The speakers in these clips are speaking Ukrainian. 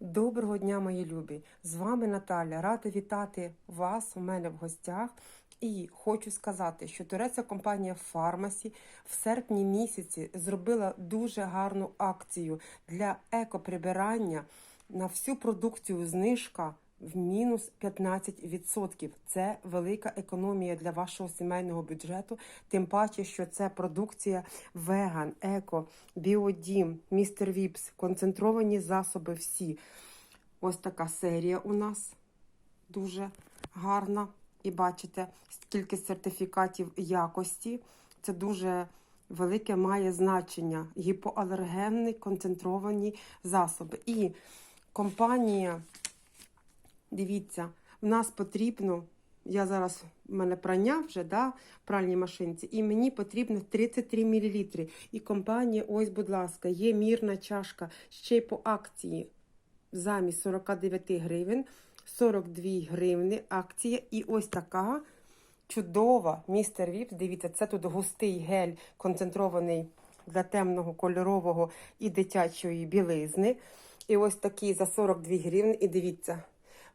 Доброго дня, мої любі! З вами Наталя. Рада вітати вас у мене в гостях. І хочу сказати, що турецька компанія Фармасі в серпні місяці зробила дуже гарну акцію для екоприбирання на всю продукцію знижка в мінус 15%. Це велика економія для вашого сімейного бюджету. Тим паче, що це продукція веган, еко, біодім, містер Віпс, концентровані засоби всі. Ось така серія у нас дуже гарна. І бачите, скільки сертифікатів якості. Це дуже велике має значення. Гіпоалергенні концентровані засоби. І компанія, дивіться, в нас потрібно. Я зараз в мене прання вже да, в пральній машинці, і мені потрібно 33 мл. І компанія, ось, будь ласка, є мірна чашка ще й по акції замість 49 гривень. 42 гривни акція. І ось така чудова містер Віпс. Дивіться, це тут густий гель концентрований для темного кольорового і дитячої білизни. І ось такий за 42 гривні. І дивіться,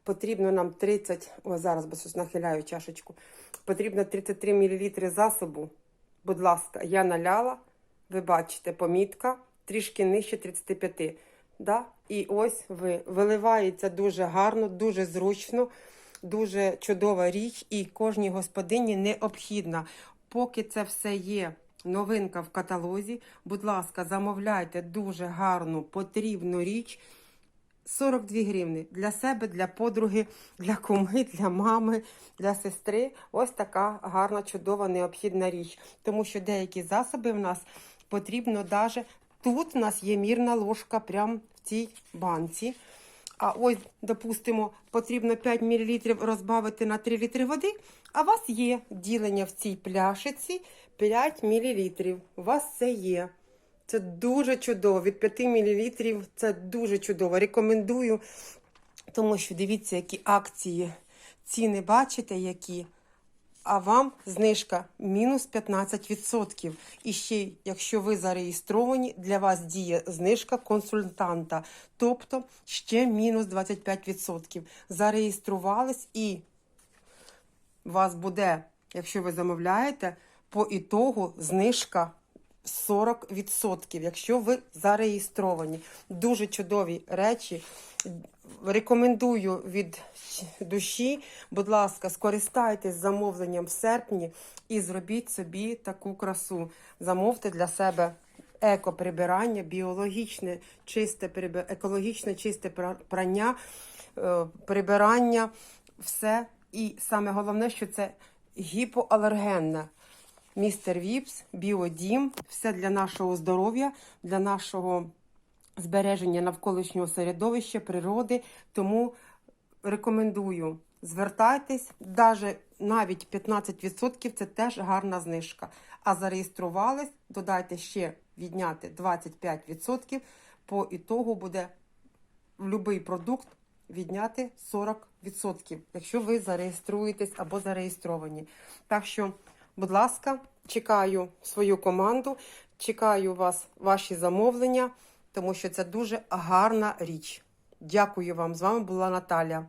потрібно нам 30, о, зараз бо щось нахиляю чашечку. Потрібно 33 мл засобу. Будь ласка, я наляла. Ви бачите, помітка трішки нижче 35. Да? І ось ви виливається дуже гарно, дуже зручно, дуже чудова річ, і кожній господині необхідна. Поки це все є. Новинка в каталозі. Будь ласка, замовляйте дуже гарну, потрібну річ. 42 гривни для себе, для подруги, для куми, для мами, для сестри. Ось така гарна, чудова, необхідна річ. Тому що деякі засоби в нас потрібно навіть тут у нас є мірна ложка прямо в цій банці. А ось, допустимо, потрібно 5 мл розбавити на 3 літри води. А у вас є ділення в цій пляшиці 5 мл. У вас це є. Це дуже чудово. Від 5 мл це дуже чудово. Рекомендую, тому що дивіться, які акції. Ціни бачите, які. А вам знижка мінус 15%. І ще, якщо ви зареєстровані, для вас діє знижка консультанта. Тобто ще мінус 25%. Зареєструвались і вас буде, якщо ви замовляєте, по ітогу знижка 40%, якщо ви зареєстровані. Дуже чудові речі. Рекомендую від душі, будь ласка, скористайтесь замовленням в серпні і зробіть собі таку красу. Замовте для себе екоприбирання, біологічне, чисте екологічне чисте пра- прання, е, прибирання, все. І саме головне, що це гіпоалергенне. Містер Віпс, Біодім, все для нашого здоров'я, для нашого збереження навколишнього середовища, природи. Тому рекомендую звертайтесь, даже навіть 15% це теж гарна знижка. А зареєструвались, додайте ще відняти 25%, по ітогу буде будь-який продукт відняти 40%, якщо ви зареєструєтесь або зареєстровані. Так що, будь ласка, чекаю свою команду, чекаю вас, ваші замовлення, тому що це дуже гарна річ. Дякую вам. З вами була Наталя.